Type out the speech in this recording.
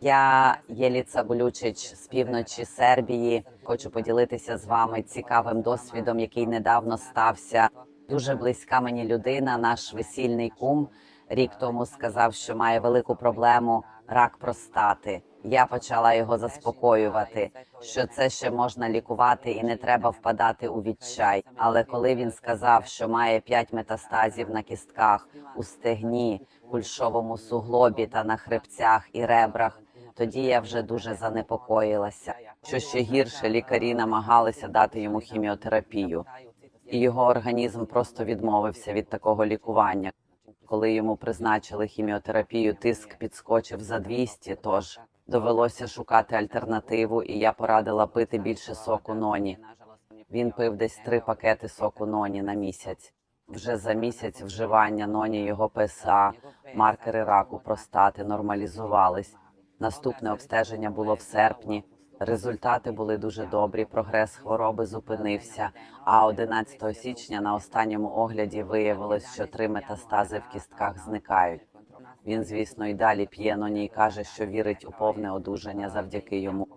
Я Єліца Булючич з півночі Сербії. Хочу поділитися з вами цікавим досвідом, який недавно стався. Дуже близька мені людина, наш весільний кум. Рік тому сказав, що має велику проблему рак простати. Я почала його заспокоювати, що це ще можна лікувати і не треба впадати у відчай. Але коли він сказав, що має п'ять метастазів на кістках, у стегні, кульшовому суглобі та на хребцях і ребрах, тоді я вже дуже занепокоїлася. Що ще гірше, лікарі намагалися дати йому хіміотерапію, і його організм просто відмовився від такого лікування. Коли йому призначили хіміотерапію, тиск підскочив за 200, тож довелося шукати альтернативу, і я порадила пити більше соку ноні. Він пив десь три пакети соку ноні на місяць. Вже за місяць вживання ноні його ПСА, маркери раку простати нормалізувались. Наступне обстеження було в серпні. Результати були дуже добрі. Прогрес хвороби зупинився. А 11 січня на останньому огляді виявилось, що три метастази в кістках зникають. Він, звісно, і далі п'є ноні і каже, що вірить у повне одужання завдяки йому.